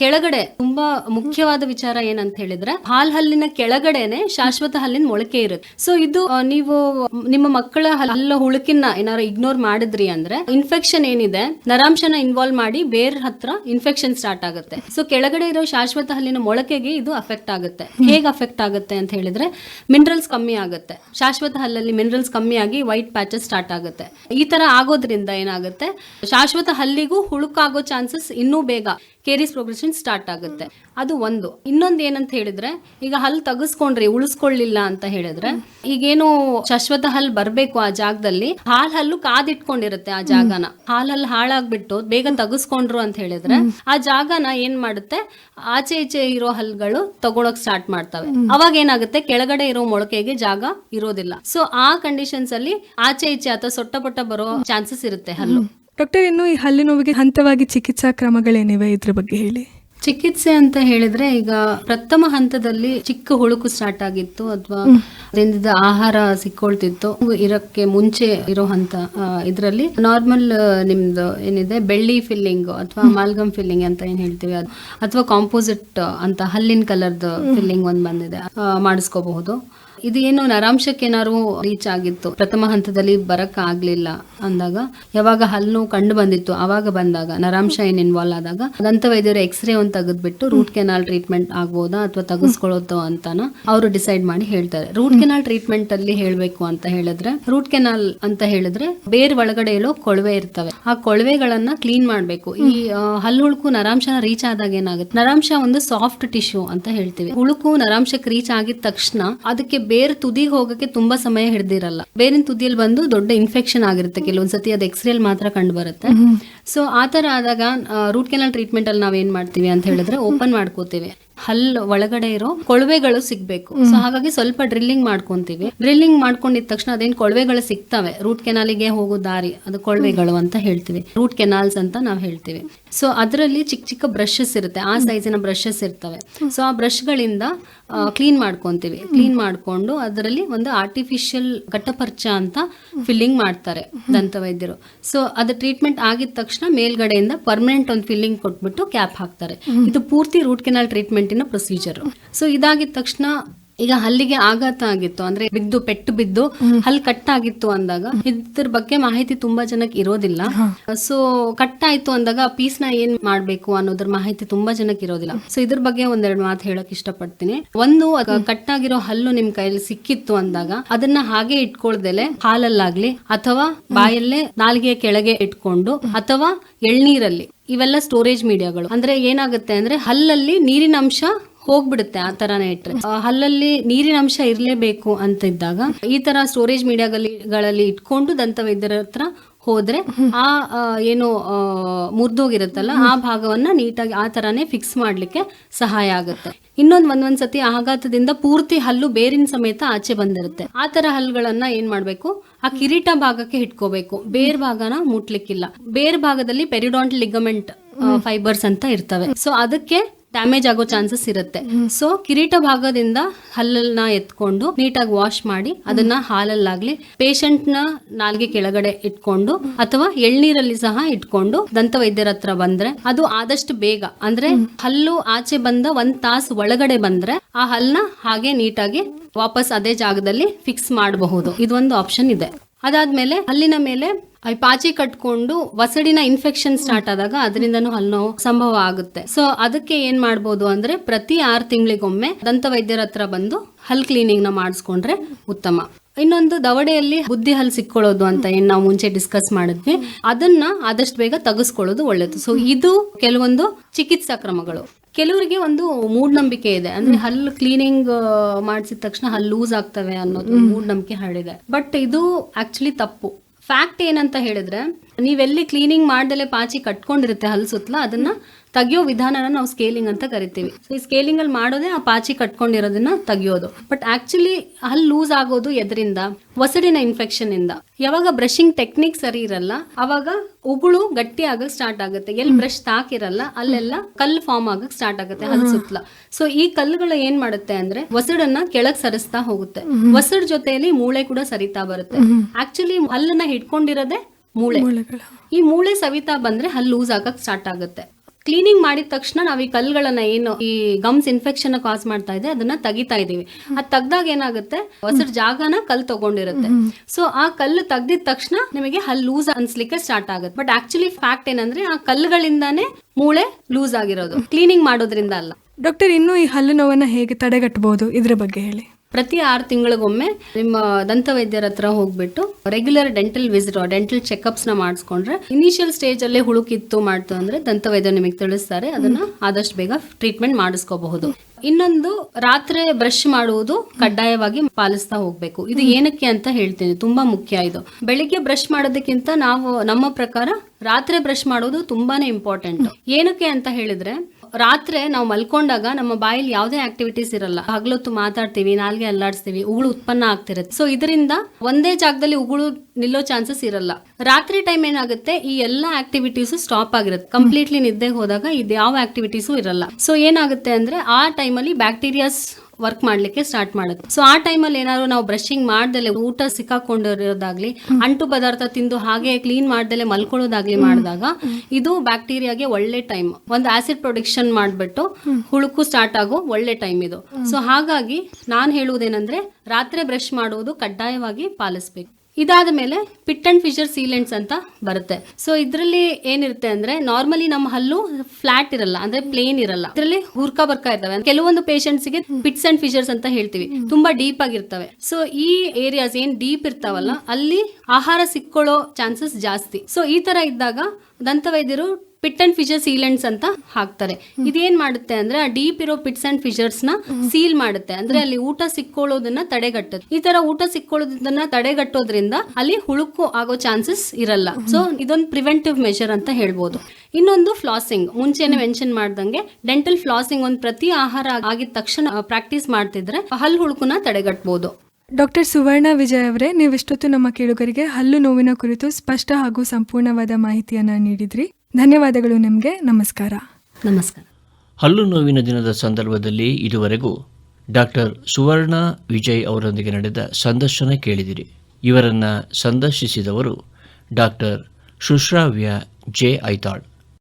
ಕೆಳಗಡೆ ತುಂಬಾ ಮುಖ್ಯವಾದ ವಿಚಾರ ಏನಂತ ಹೇಳಿದ್ರೆ ಹಾಲ್ ಹಲ್ಲಿನ ಕೆಳಗಡೆನೆ ಶಾಶ್ವತ ಹಲ್ಲಿನ ಮೊಳಕೆ ಇರುತ್ತೆ. ಸೊ ಇದು ನೀವು ನಿಮ್ಮ ಮಕ್ಕಳ ಹಲ್ಲ ಹುಳುಕಿನ ಏನಾರ ಇಗ್ನೋರ್ ಮಾಡಿದ್ರಿ ಅಂದ್ರೆ ಇನ್ಫೆಕ್ಷನ್ ಏನಿದೆ, ನರಾಂಶನ ಇನ್ವಾಲ್ವ್ ಮಾಡಿ ಬೇರ್ ಹತ್ರ ಇನ್ಫೆಕ್ಷನ್ ಸ್ಟಾರ್ಟ್ ಆಗುತ್ತೆ. ಸೊ ಕೆಳಗಡೆ ಇರೋ ಶಾಶ್ವತ ಹಲ್ಲಿನ ಮೊಳಕೆಗೆ ಇದು ಅಫೆಕ್ಟ್ ಆಗುತ್ತೆ. ಹೇಗೆ ಅಫೆಕ್ಟ್ ಆಗುತ್ತೆ ಅಂತ ಹೇಳಿದ್ರೆ ಮಿನರಲ್ಸ್ ಕಮ್ಮಿ ಆಗುತ್ತೆ. ಶಾಶ್ವತ ಹಲ್ಲಲ್ಲಿ ಮಿನರಲ್ಸ್ ಕಮ್ಮಿ ಆಗಿ ವೈಟ್ ಪ್ಯಾಚಸ್ ಸ್ಟಾರ್ಟ್ ಆಗುತ್ತೆ. ಈ ತರ ಆಗೋದ್ರಿಂದ ಏನಾಗುತ್ತೆ, ಶಾಶ್ವತ ಹಲ್ಲಿಗೂ ಹುಳುಕಾಗೋ ಚಾನ್ಸಸ್ ಇನ್ನೂ ಬೇಗ. ಕೇರಿಸ್ ಪ್ರೋಗ್ರೆಷನ್ ಸ್ಟಾರ್ಟ್ ಆಗುತ್ತೆ. ಅದು ಒಂದು. ಇನ್ನೊಂದು ಏನಂತ ಹೇಳಿದ್ರೆ ಈಗ ಹಲ್ಲು ತೆಗೆಸ್ಕೊಂಡ್ರಿ ಉಳಿಸ್ಕೊಳ್ಳಿಲ್ಲ ಅಂತ ಹೇಳಿದ್ರೆ ಈಗೇನು ಶಾಶ್ವತ ಹಲ್ ಬರ್ಬೇಕು ಆ ಜಾಗದಲ್ಲಿ ಹಾಲ್ ಹಲ್ಲು ಕಾದಿಟ್ಕೊಂಡಿರುತ್ತೆ ಆ ಜಾಗನ. ಹಾಲ್ ಹಲ್ ಹಾಳಾಗ್ಬಿಟ್ಟು ಬೇಗ ತಗಸ್ಕೊಂಡ್ರು ಅಂತ ಹೇಳಿದ್ರೆ ಆ ಜಾಗನ ಏನ್ ಮಾಡುತ್ತೆ ಆಚೆ ಈಚೆ ಇರೋ ಹಲ್ಗಳು ತಗೊಳಕ್ ಸ್ಟಾರ್ಟ್ ಮಾಡ್ತವೆ. ಅವಾಗ ಏನಾಗುತ್ತೆ ಕೆಳಗಡೆ ಇರೋ ಮೊಳಕೆಗೆ ಜಾಗ ಇರೋದಿಲ್ಲ. ಸೊ ಆ ಕಂಡೀಷನ್ಸ್ ಅಲ್ಲಿ ಆಚೆ ಈಚೆ ಅಥವಾ ಸೊಟ್ಟ ಪೊಟ್ಟ ಬರೋ ಚಾನ್ಸಸ್ ಇರುತ್ತೆ ಹಲ್ಲು. ಡಾಕ್ಟರ್ ಇನ್ನು ಈ ಹಲ್ಲು ನೋವಿಗೆ ಹಂತವಾಗಿ ಚಿಕಿತ್ಸಾ ಕ್ರಮಗಳೇನಿವೆ ಇದ್ರ ಬಗ್ಗೆ ಹೇಳಿ? ಚಿಕಿತ್ಸೆ ಅಂತ ಹೇಳಿದ್ರೆ ಈಗ ಪ್ರಥಮ ಹಂತದಲ್ಲಿ ಚಿಕ್ಕ ಹುಳುಕು ಸ್ಟಾರ್ಟ್ ಆಗಿತ್ತು ಅಥವಾ ಅದರಿಂದ ಆಹಾರ ಸಿಕ್ಕೊಳ್ತಿತ್ತು. ಇರಕ್ಕೆ ಮುಂಚೆ ಇರೋ ಹಂತ ಇದರಲ್ಲಿ ನಾರ್ಮಲ್ ನಿಮ್ದು ಏನಿದೆ ಬೆಳ್ಳಿ ಫಿಲ್ಲಿಂಗ್ ಅಥವಾ ಮಾಲ್ಗಮ್ ಫಿಲ್ಲಿಂಗ್ ಅಂತ ಏನ್ ಹೇಳ್ತೀವಿ ಅದು ಅಥವಾ ಕಾಂಪೋಸಿಟ್ ಅಂತ ಹಲ್ಲಿನ ಕಲರ್ದು ಫಿಲ್ಲಿಂಗ್ ಒಂದ್ ಬಂದಿದೆ ಮಾಡಿಸ್ಕೋಬಹುದು. ಇದು ಏನು ನರಾಂಶಕ್ಕೆ ಏನಾದ್ರು ರೀಚ್ ಆಗಿತ್ತು? ಪ್ರಥಮ ಹಂತದಲ್ಲಿ ಬರಕ್ ಆಗ್ಲಿಲ್ಲ ಅಂದಾಗ ಯಾವಾಗ ಹಲ್ಲು ಕಂಡು ಬಂದಿತ್ತು ಅವಾಗ ಬಂದಾಗ ನರಾಂಶ ಏನ್ ಇನ್ವಾಲ್ವ್ ಆದಾಗ ದಂತ ವೈದ್ಯರು ಎಕ್ಸ್ರೇ ಒಂದು ತೆಗೆದ್ಬಿಟ್ಟು ರೂಟ್ ಕೆನಾಲ್ ಟ್ರೀಟ್ಮೆಂಟ್ ಆಗ್ಬೋದಾ ಅಥವಾ ತೆಗೆಸ್ಕೊಳ್ಳೋದು ಅಂತಾನ ಅವರು ಡಿಸೈಡ್ ಮಾಡಿ ಹೇಳ್ತಾರೆ. ರೂಟ್ ಕೆನಾಲ್ ಟ್ರೀಟ್ಮೆಂಟ್ ಅಲ್ಲಿ ಹೇಳ್ಬೇಕು ಅಂತ ಹೇಳಿದ್ರೆ ರೂಟ್ ಕೆನಾಲ್ ಅಂತ ಹೇಳಿದ್ರೆ ಬೇರ್ ಒಳಗಡೆ ಇರೋ ಕೊಳವೆ ಇರ್ತವೆ. ಆ ಕೊಳವೆಗಳನ್ನ ಕ್ಲೀನ್ ಮಾಡ್ಬೇಕು. ಈ ಹಲ್ಲು ಹುಳುಕು ನರಾಂಶನ ರೀಚ್ ಆದಾಗ ಏನಾಗುತ್ತೆ? ನರಾಂಶ ಒಂದು ಸಾಫ್ಟ್ ಟಿಶ್ಯೂ ಅಂತ ಹೇಳ್ತೀವಿ. ಹುಳುಕು ನರಾಂಶಕ್ಕೆ ರೀಚ್ ಆಗಿದ ತಕ್ಷಣ ಅದಕ್ಕೆ ಬೇರೆ ತುದಿಗೆ ಹೋಗಕ್ಕೆ ತುಂಬಾ ಸಮಯ ಹಿಡ್ದಿರಲ್ಲ. ಬೇರಿನ ತುದಿಯಲ್ಲಿ ಬಂದು ದೊಡ್ಡ ಇನ್ಫೆಕ್ಷನ್ ಆಗಿರುತ್ತೆ. ಕೆಲವೊಂದ್ಸತಿ ಅದು ಎಕ್ಸ್ರೇಲ್ ಮಾತ್ರ ಕಂಡು ಬರುತ್ತೆ ಸೊ ಆ ತರ ಆದಾಗ ರೂಟ್ ಕೆನಲ್ ಟ್ರೀಟ್ಮೆಂಟ್ ಅಲ್ಲಿ ನಾವ್ ಏನ್ ಮಾಡ್ತೀವಿ ಅಂತ ಹೇಳಿದ್ರೆ ಓಪನ್ ಮಾಡ್ಕೋತೀವಿ. ಹಲ್ಲು ಒಳಗಡೆ ಇರೋ ಕೊಳವೆಗಳು ಸಿಗ್ಬೇಕು. ಸೊ ಹಾಗಾಗಿ ಸ್ವಲ್ಪ ಡ್ರಿಲ್ಲಿಂಗ್ ಮಾಡ್ಕೊಂತೀವಿ. ಡ್ರಿಲ್ಲಿಂಗ್ ಮಾಡ್ಕೊಂಡಿದ ತಕ್ಷಣ ಅದೇನ್ ಕೊಳವೆಗಳು ಸಿಗ್ತವೆ. ರೂಟ್ ಕೆನಾಲಿಗೆ ಹೋಗೋ ದಾರಿ ಅದು ಕೊಳವೆಗಳು ಅಂತ ಹೇಳ್ತೀವಿ. ರೂಟ್ ಕೆನಾಲ್ಸ್ ಅಂತ ನಾವು ಹೇಳ್ತೀವಿ. ಸೊ ಅದರಲ್ಲಿ ಚಿಕ್ಕ ಚಿಕ್ಕ ಬ್ರಷಸ್ ಇರುತ್ತೆ. ಆ ಸೈಜಿನ ಬ್ರಷಸ್ ಇರ್ತವೆ. ಸೊ ಆ ಬ್ರಷ್ಗಳಿಂದ ಕ್ಲೀನ್ ಮಾಡ್ಕೊಂತೀವಿ. ಕ್ಲೀನ್ ಮಾಡ್ಕೊಂಡು ಅದರಲ್ಲಿ ಒಂದು ಆರ್ಟಿಫಿಷಿಯಲ್ ಘಟ್ಟಪರ್ಚ ಅಂತ ಫಿಲ್ಲಿಂಗ್ ಮಾಡ್ತಾರೆ ದಂತವೈದ್ಯರು. ಸೊ ಅದು ಟ್ರೀಟ್ಮೆಂಟ್ ಆಗಿದ ತಕ್ಷಣ ಮೇಲ್ಗಡೆಯಿಂದ ಪರ್ಮನೆಂಟ್ ಒಂದು ಫಿಲ್ಲಿಂಗ್ ಕೊಟ್ಬಿಟ್ಟು ಕ್ಯಾಪ್ ಹಾಕ್ತಾರೆ. ಇದು ಪೂರ್ತಿ ರೂಟ್ ಕೆನಾಲ್ ಟ್ರೀಟ್ಮೆಂಟಿನ ಪ್ರೊಸೀಜರ್ ಸೊ ಇದಾಗಿದ ತಕ್ಷಣ ಈಗ ಹಲ್ಲಿಗೆ ಆಘಾತ ಆಗಿತ್ತು ಅಂದ್ರೆ ಬಿದ್ದು ಪೆಟ್ಟು ಬಿದ್ದು ಹಲ್ಲು ಕಟ್ಟಾಗಿತ್ತು ಅಂದಾಗ ಇದ್ರ ಬಗ್ಗೆ ಮಾಹಿತಿ ತುಂಬಾ ಜನಕ್ಕೆ ಇರೋದಿಲ್ಲ. ಸೊ ಆಯ್ತು ಅಂದಾಗ ಪೀಸ್ನ ಏನ್ ಮಾಡ್ಬೇಕು ಅನ್ನೋದ್ರ ಮಾಹಿತಿ ತುಂಬಾ ಜನಕ್ಕೆ ಇರೋದಿಲ್ಲ. ಸೊ ಇದ್ರ ಬಗ್ಗೆ ಒಂದೆರಡು ಮಾತು ಹೇಳಕ್ ಇಷ್ಟಪಡ್ತೀನಿ. ಒಂದು ಕಟ್ ಆಗಿರೋ ಹಲ್ಲು ನಿಮ್ ಕೈಯಲ್ಲಿ ಸಿಕ್ಕಿತ್ತು ಅಂದಾಗ ಅದನ್ನ ಹಾಗೆ ಇಟ್ಕೊಳ್ದೆಲೆ ಹಾಲಲ್ಲಾಗ್ಲಿ ಅಥವಾ ಬಾಯಲ್ಲೇ ನಾಲ್ಗೆಯ ಕೆಳಗೆ ಇಟ್ಕೊಂಡು ಅಥವಾ ಎಳ್ನೀರಲ್ಲಿ ಇವೆಲ್ಲ ಸ್ಟೋರೇಜ್ ಮೀಡಿಯಾಗಳು ಅಂದ್ರೆ ಏನಾಗುತ್ತೆ ಅಂದ್ರೆ ಹಲ್ಲಲ್ಲಿ ನೀರಿನ ಅಂಶ ಹೋಗ್ಬಿಡುತ್ತೆ ಆ ತರಾನೇ ಇಟ್ರೆ. ಹಲ್ಲಲ್ಲಿ ನೀರಿನ ಅಂಶ ಇರಲೇಬೇಕು ಅಂತ ಇದ್ದಾಗ ಈ ತರ ಸ್ಟೋರೇಜ್ ಮೀಡಿಯಾಗಳಲ್ಲಿ ಇಟ್ಕೊಂಡು ದಂತ ವೈದ್ಯರ ಹತ್ರ ಹೋದ್ರೆ ಆ ಏನು ಮುರ್ದೋಗಿರುತ್ತಲ್ಲ, ಆ ಭಾಗವನ್ನ ನೀಟಾಗಿ ಆ ತರಾನೇ ಫಿಕ್ಸ್ ಮಾಡ್ಲಿಕ್ಕೆ ಸಹಾಯ ಆಗುತ್ತೆ. ಇನ್ನೊಂದ್ ಒಂದೊಂದ್ ಸತಿ ಆಘಾತದಿಂದ ಪೂರ್ತಿ ಹಲ್ಲು ಬೇರಿನ ಸಮೇತ ಆಚೆ ಬಂದಿರುತ್ತೆ. ಆ ತರ ಹಲ್ಲುಗಳನ್ನ ಏನ್ ಮಾಡ್ಬೇಕು? ಆ ಕಿರೀಟ ಭಾಗಕ್ಕೆ ಇಟ್ಕೋಬೇಕು. ಬೇರ್ ಭಾಗನ ಮುಟ್ಲಿಕ್ಕಿಲ್ಲ. ಬೇರ್ ಭಾಗದಲ್ಲಿ ಪೆರಿಡಾಂಟ್ ಲಿಗಮೆಂಟ್ ಫೈಬರ್ಸ್ ಅಂತ ಇರ್ತವೆ. ಸೊ ಅದಕ್ಕೆ ಡ್ಯಾಮೇಜ್ ಆಗೋ ಚಾನ್ಸಸ್ ಇರುತ್ತೆ. ಸೊ ಕಿರೀಟ ಭಾಗದಿಂದ ಹಲ್ಲನ್ನ ಎತ್ಕೊಂಡು ನೀಟಾಗಿ ವಾಶ್ ಮಾಡಿ ಅದನ್ನ ಹಾಲಲ್ಲಾಗ್ಲಿ ಪೇಷಂಟ್ನ ನಾಲ್ಗೆ ಕೆಳಗಡೆ ಇಟ್ಕೊಂಡು ಅಥವಾ ಎಳ್ನೀರಲ್ಲಿ ಸಹ ಇಟ್ಕೊಂಡು ದಂತ ವೈದ್ಯರ ಹತ್ರ ಬಂದ್ರೆ ಅದು ಆದಷ್ಟು ಬೇಗ. ಅಂದ್ರೆ ಹಲ್ಲು ಆಚೆ ಬಂದ ಒಂದ್ ತಾಸು ಒಳಗಡೆ ಬಂದ್ರೆ ಆ ಹಲ್ಲನ್ನ ಹಾಗೆ ನೀಟಾಗಿ ವಾಪಸ್ ಅದೇ ಜಾಗದಲ್ಲಿ ಫಿಕ್ಸ್ ಮಾಡಬಹುದು. ಇದೊಂದು ಆಪ್ಷನ್ ಇದೆ. ಅದಾದ್ಮೇಲೆ ಹಲ್ಲಿನ ಮೇಲೆ ಪಾಚಿ ಕಟ್ಕೊಂಡು ವಸಡಿನ ಇನ್ಫೆಕ್ಷನ್ ಸ್ಟಾರ್ಟ್ ಆದಾಗ ಅದರಿಂದನೂ ನೋವು ಸಂಭವ ಆಗುತ್ತೆ. ಸೊ ಅದಕ್ಕೆ ಏನ್ ಮಾಡ್ಬೋದು ಅಂದ್ರೆ ಪ್ರತಿ ಆರು ತಿಂಗಳಿಗೊಮ್ಮೆ ದಂತ ವೈದ್ಯರ ಹತ್ರ ಬಂದು ಹಲ್ ಕ್ಲೀನಿಂಗ್ನ ಮಾಡಿಸ್ಕೊಂಡ್ರೆ ಉತ್ತಮ. ಇನ್ನೊಂದು ದವಡೆಯಲ್ಲಿ ಬುದ್ಧಿ ಹಲ್ ಸಿಕ್ಕೊಳ್ಳೋದು ಅಂತ ಏನ್ ನಾವು ಮುಂಚೆ ಡಿಸ್ಕಸ್ ಮಾಡಿದ್ವಿ. ಅದನ್ನ ಆದಷ್ಟು ಬೇಗ ತಗಸ್ಕೊಳ್ಳೋದು ಒಳ್ಳೇದು. ಸೊ ಇದು ಕೆಲವೊಂದು ಚಿಕಿತ್ಸಾ ಕ್ರಮಗಳು. ಕೆಲವರಿಗೆ ಒಂದು ಮೂಢನಂಬಿಕೆ ಇದೆ. ಅಂದ್ರೆ ಹಲ್ಲು ಕ್ಲೀನಿಂಗ್ ಮಾಡಿಸಿದ ತಕ್ಷಣ ಹಲ್ಲು ಲೂಸ್ ಆಗ್ತವೆ ಅನ್ನೋದು ಮೂಢನಂಬಿಕೆ ಹರಡಿದೆ ಬಟ್ ಇದು ಆಕ್ಚುಲಿ ತಪ್ಪು. ಫ್ಯಾಕ್ಟ್ ಏನಂತ ಹೇಳಿದ್ರೆ ನೀವೆಲ್ಲಿ ಕ್ಲೀನಿಂಗ್ ಮಾಡ್ದಲೆ ಪಾಚಿ ಕಟ್ಕೊಂಡಿರುತ್ತೆ ಹಲ್ಲು ಸುತ್ತಲ ಅದನ್ನ ತೆಗಿಯೋ ವಿಧಾನನ ನಾವು ಸ್ಕೇಲಿಂಗ್ ಅಂತ ಕರಿತೀವಿ. ಸೊ ಈ ಸ್ಕೇಲಿಂಗ್ ಅಲ್ಲಿ ಮಾಡೋದೇ ಆ ಪಾಚಿ ಕಟ್ಕೊಂಡಿರೋದನ್ನ ತೆಗಿಯೋದು. ಬಟ್ ಆಕ್ಚುಲಿ ಅಲ್ಲಿ ಲೂಸ್ ಆಗೋದು ಎದರಿಂದ ಒಸಡಿನ ಇನ್ಫೆಕ್ಷನ್ ಇಂದ. ಯಾವಾಗ ಬ್ರಷಿಂಗ್ ಟೆಕ್ನಿಕ್ ಸರಿ ಇರಲ್ಲ ಅವಾಗ ಉಗುಳು ಗಟ್ಟಿ ಆಗಕ್ ಸ್ಟಾರ್ಟ್ ಆಗುತ್ತೆ. ಎಲ್ಲಿ ಬ್ರಷ್ ತಾಕಿರಲ್ಲ ಅಲ್ಲೆಲ್ಲ ಕಲ್ಲು ಫಾರ್ಮ್ ಆಗಕ್ ಸ್ಟಾರ್ಟ್ ಆಗುತ್ತೆ ಹಲ್ ಸುತ್ತಲ. ಸೊ ಈ ಕಲ್ಲುಗಳು ಏನ್ ಮಾಡುತ್ತೆ ಅಂದ್ರೆ ಒಸಡನ್ನ ಕೆಳಗ್ ಸರಿಸ್ತಾ ಹೋಗುತ್ತೆ. ಒಸಡ್ ಜೊತೆಯಲ್ಲಿ ಮೂಳೆ ಕೂಡ ಸರಿತಾ ಬರುತ್ತೆ. ಆಕ್ಚುಲಿ ಹಲ್ಲನ್ನ ಹಿಡ್ಕೊಂಡಿರೋದೇ ಮೂಳೆ. ಈ ಮೂಳೆ ಸವಿತಾ ಬಂದ್ರೆ ಹಲ್ಲು ಲೂಸ್ ಆಗಕ್ ಸ್ಟಾರ್ಟ್ ಆಗುತ್ತೆ. ಕ್ಲೀನಿಂಗ್ ಮಾಡಿದ ತಕ್ಷಣ ನಾವು ಈ ಕಲ್ಲುಗಳನ್ನ ಏನು ಈ ಗಮ್ಸ್ ಇನ್ಫೆಕ್ಷನ್ ಕಾಸ್ ಮಾಡ್ತಾ ಇದೆ ಅದನ್ನ ತೆಗಿತಾ ಇದೀವಿ. ಅದ್ ತೆಗ್ದಾಗ ಏನಾಗುತ್ತೆ? ಹೊಸ ಜಾಗನ ಕಲ್ ತಗೊಂಡಿರುತ್ತೆ. ಸೊ ಆ ಕಲ್ಲು ತೆಗ್ದಿದ ತಕ್ಷಣ ನಿಮಗೆ ಹಲ್ ಲೂಸ್ ಅನ್ಸ್ಲಿಕ್ಕೆ ಸ್ಟಾರ್ಟ್ ಆಗುತ್ತೆ. ಬಟ್ ಆಕ್ಚುಲಿ ಫ್ಯಾಕ್ಟ್ ಏನಂದ್ರೆ ಆ ಕಲ್ಲುಗಳಿಂದಾನೇ ಮೂಳೆ ಲೂಸ್ ಆಗಿರೋದು. ಕ್ಲೀನಿಂಗ್ ಮಾಡೋದ್ರಿಂದ ಅಲ್ಲ. ಡಾಕ್ಟರ್ ಇನ್ನು ಈ ಹಲ್ಲು ನೋವನ್ನ ಹೇಗೆ ತಡೆಗಟ್ಟಬಹುದು ಇದ್ರ ಬಗ್ಗೆ ಹೇಳಿ. ಪ್ರತಿ ಆರು ತಿಂಗಳಿಗೊಮ್ಮೆ ನಿಮ್ಮ ದಂತ ವೈದ್ಯರ ಹತ್ರ ಹೋಗ್ಬಿಟ್ಟು ರೆಗ್ಯುಲರ್ ಡೆಂಟಲ್ ವಿಸಿಟ್ ಡೆಂಟಲ್ ಚೆಕಪ್ಸ್ನ ಮಾಡಿಸ್ಕೊಂಡ್ರೆ ಇನಿಷಿಯಲ್ ಸ್ಟೇಜ್ ಅಲ್ಲೇ ಹುಳುಕಿತ್ತು ಮಾಡ್ತು ಅಂದ್ರೆ ದಂತ ವೈದ್ಯ ನಿಮಗೆ ತಿಳಿಸ್ತಾರೆ. ಅದನ್ನ ಆದಷ್ಟು ಬೇಗ ಟ್ರೀಟ್ಮೆಂಟ್ ಮಾಡಿಸ್ಕೋಬಹುದು. ಇನ್ನೊಂದು ರಾತ್ರಿ ಬ್ರಷ್ ಮಾಡುವುದು ಕಡ್ಡಾಯವಾಗಿ ಪಾಲಿಸ್ತಾ ಹೋಗ್ಬೇಕು. ಇದು ಏನಕ್ಕೆ ಅಂತ ಹೇಳ್ತೀನಿ. ತುಂಬಾ ಮುಖ್ಯ ಇದು. ಬೆಳಿಗ್ಗೆ ಬ್ರಷ್ ಮಾಡೋದಕ್ಕಿಂತ ನಾವು ನಮ್ಮ ಪ್ರಕಾರ ರಾತ್ರಿ ಬ್ರಷ್ ಮಾಡೋದು ತುಂಬಾನೇ ಇಂಪಾರ್ಟೆಂಟ್ ಏನಕ್ಕೆ ಅಂತ ಹೇಳಿದ್ರೆ ರಾತ್ರಿ ನಾವು ಮಲ್ಕೊಂಡಾಗ ನಮ್ಮ ಬಾಯಲ್ಲಿ ಯಾವುದೇ ಆಕ್ಟಿವಿಟೀಸ್ ಇರಲ್ಲ. ಹಗಲೊತ್ತು ಮಾತಾಡ್ತೀವಿ, ನಾಲ್ಗೆ ಅಲ್ಲಾಡಿಸ್ತೀವಿ, ಉಗುಳು ಉತ್ಪನ್ನ ಆಗ್ತಿರುತ್ತೆ. ಸೊ ಇದರಿಂದ ಒಂದೇ ಜಾಗದಲ್ಲಿ ಉಗುಳು ನಿಲ್ಲೋ ಚಾನ್ಸಸ್ ಇರಲ್ಲ. ರಾತ್ರಿ ಟೈಮ್ ಏನಾಗುತ್ತೆ? ಈ ಎಲ್ಲಾ ಆಕ್ಟಿವಿಟೀಸ್ ಸ್ಟಾಪ್ ಆಗಿರುತ್ತೆ. ಕಂಪ್ಲೀಟ್ಲಿ ನಿದ್ದೆಗೆ ಹೋದಾಗ ಇದು ಯಾವ ಆಕ್ಟಿವಿಟೀಸು ಇರಲ್ಲ. ಸೊ ಏನಾಗುತ್ತೆ ಅಂದ್ರೆ ಆ ಟೈಮಲ್ಲಿ ಬ್ಯಾಕ್ಟೀರಿಯಾಸ್ ವರ್ಕ್ ಮಾಡ್ಲಿಕ್ಕೆ ಸ್ಟಾರ್ಟ್ ಮಾಡುತ್ತೆ. ಸೊ ಆ ಟೈಮಲ್ಲಿ ಏನಾದ್ರು ನಾವು ಬ್ರಷಿಂಗ್ ಮಾಡ್ದಲೆ ಊಟ ಸಿಕ್ಕಾಕೊಂಡಿರೋದಾಗ್ಲಿ ಅಂಟು ಪದಾರ್ಥ ತಿಂದು ಹಾಗೆ ಕ್ಲೀನ್ ಮಾಡ್ದಲೆ ಮಲ್ಕೊಳ್ಳೋದಾಗ್ಲಿ ಮಾಡಿದಾಗ ಇದು ಬ್ಯಾಕ್ಟೀರಿಯಾಗೆ ಒಳ್ಳೆ ಟೈಮ್ ಒಂದು ಆಸಿಡ್ ಪ್ರೊಡಕ್ಷನ್ ಮಾಡ್ಬಿಟ್ಟು ಹುಳುಕು ಸ್ಟಾರ್ಟ್ ಆಗೋ ಒಳ್ಳೆ ಟೈಮ್ ಇದು. ಸೊ ಹಾಗಾಗಿ ನಾನು ಹೇಳುವುದೇನಂದ್ರೆ ರಾತ್ರಿ ಬ್ರಷ್ ಮಾಡುವುದು ಕಡ್ಡಾಯವಾಗಿ ಪಾಲಿಸ್ಬೇಕು. ಇದಾದ ಮೇಲೆ ಪಿಟ್ ಅಂಡ್ ಫಿಶರ್ ಸೀಲೆಂಟ್ಸ್ ಅಂತ ಬರುತ್ತೆ. ಸೊ ಇದರಲ್ಲಿ ಏನಿರುತ್ತೆ ಅಂದ್ರೆ ನಾರ್ಮಲಿ ನಮ್ಮ ಹಲ್ಲು ಫ್ಲಾಟ್ ಇರಲ್ಲ, ಅಂದ್ರೆ ಪ್ಲೇನ್ ಇರಲ್ಲ. ಇದರಲ್ಲಿ ಹುರ್ಕ ಬರ್ಕ ಇರ್ತವೆ. ಕೆಲವೊಂದು ಪೇಷಂಟ್ಸ್ಗೆ ಪಿಟ್ಸ್ ಅಂಡ್ ಫಿಶರ್ಸ್ ಅಂತ ಹೇಳ್ತೀವಿ. ತುಂಬಾ ಡೀಪ್ ಆಗಿರ್ತವೆ. ಸೊ ಈ ಏರಿಯಾಸ್ ಏನ್ ಡೀಪ್ ಇರ್ತಾವಲ್ಲ, ಅಲ್ಲಿ ಆಹಾರ ಸಿಕ್ಕೊಳ್ಳೋ ಚಾನ್ಸಸ್ ಜಾಸ್ತಿ. ಸೊ ಈ ತರ ಇದ್ದಾಗ ದಂತವೈದ್ಯರು ಪಿಟ್ ಅಂಡ್ ಫಿಜರ್ ಸೀಲೆಂಟ್ಸ್ ಅಂತ ಹಾಕ್ತಾರೆ. ಇದೇನ್ ಮಾಡುತ್ತೆ ಅಂದ್ರೆ ಆ ಡೀಪ್ ಇರೋ ಪಿಟ್ಸ್ ಅಂಡ್ ಫಿಶರ್ಸ್ನ ಸೀಲ್ ಮಾಡುತ್ತೆ. ಅಂದ್ರೆ ಅಲ್ಲಿ ಊಟ ಸಿಕ್ಕೊಳ್ಳೋದನ್ನ ತಡೆಗಟ್ಟುತ್ತೆ. ಈ ತರ ಊಟ ಸಿಕ್ಕೊಳ್ಳೋದನ್ನ ತಡೆಗಟ್ಟೋದ್ರಿಂದ ಅಲ್ಲಿ ಹುಳುಕು ಆಗೋ ಚಾನ್ಸಸ್ ಇರಲ್ಲ. ಸೊ ಇದೊಂದು ಪ್ರಿವೆಂಟಿವ್ ಮೆಷರ್ ಅಂತ ಹೇಳ್ಬೋದು. ಇನ್ನೊಂದು ಫ್ಲಾಸಿಂಗ್ ಮುಂಚೆನೆ ಮೆನ್ಷನ್ ಮಾಡ್ದಂಗೆ ಡೆಂಟಲ್ ಫ್ಲಾಸಿಂಗ್ ಒಂದು ಪ್ರತಿ ಆಹಾರ ಆಗಿದ ತಕ್ಷಣ ಪ್ರಾಕ್ಟೀಸ್ ಮಾಡ್ತಿದ್ರೆ ಹಲ್ ಹುಳುಕುನ ತಡೆಗಟ್ಟಬಹುದು ಡಾಕ್ಟರ್ ಸುವರ್ಣ ವಿಜಯ್ ಅವರೇ ನೀವಿಷ್ಟೊತ್ತು ನಮ್ಮ ಕೇಳುಗರಿಗೆ ಹಲ್ಲು ನೋವಿನ ಕುರಿತು ಸ್ಪಷ್ಟ ಹಾಗೂ ಸಂಪೂರ್ಣವಾದ ಮಾಹಿತಿಯನ್ನ ನೀಡಿದ್ರಿ. ಧನ್ಯವಾದಗಳು ನಿಮಗೆ. ನಮಸ್ಕಾರ. ನಮಸ್ಕಾರ. ಹಲ್ಲು ನೋವಿನ ದಿನದ ಸಂದರ್ಭದಲ್ಲಿ ಇದುವರೆಗೂ ಡಾಕ್ಟರ್ ಸುವರ್ಣ ವಿಜಯ್ ಅವರೊಂದಿಗೆ ನಡೆದ ಸಂದರ್ಶನ ಕೇಳಿದಿರಿ. ಇವರನ್ನು ಸಂದರ್ಶಿಸಿದವರು ಡಾಕ್ಟರ್ ಶುಶ್ರಾವ್ಯ ಜೆ ಐತಾಳ್.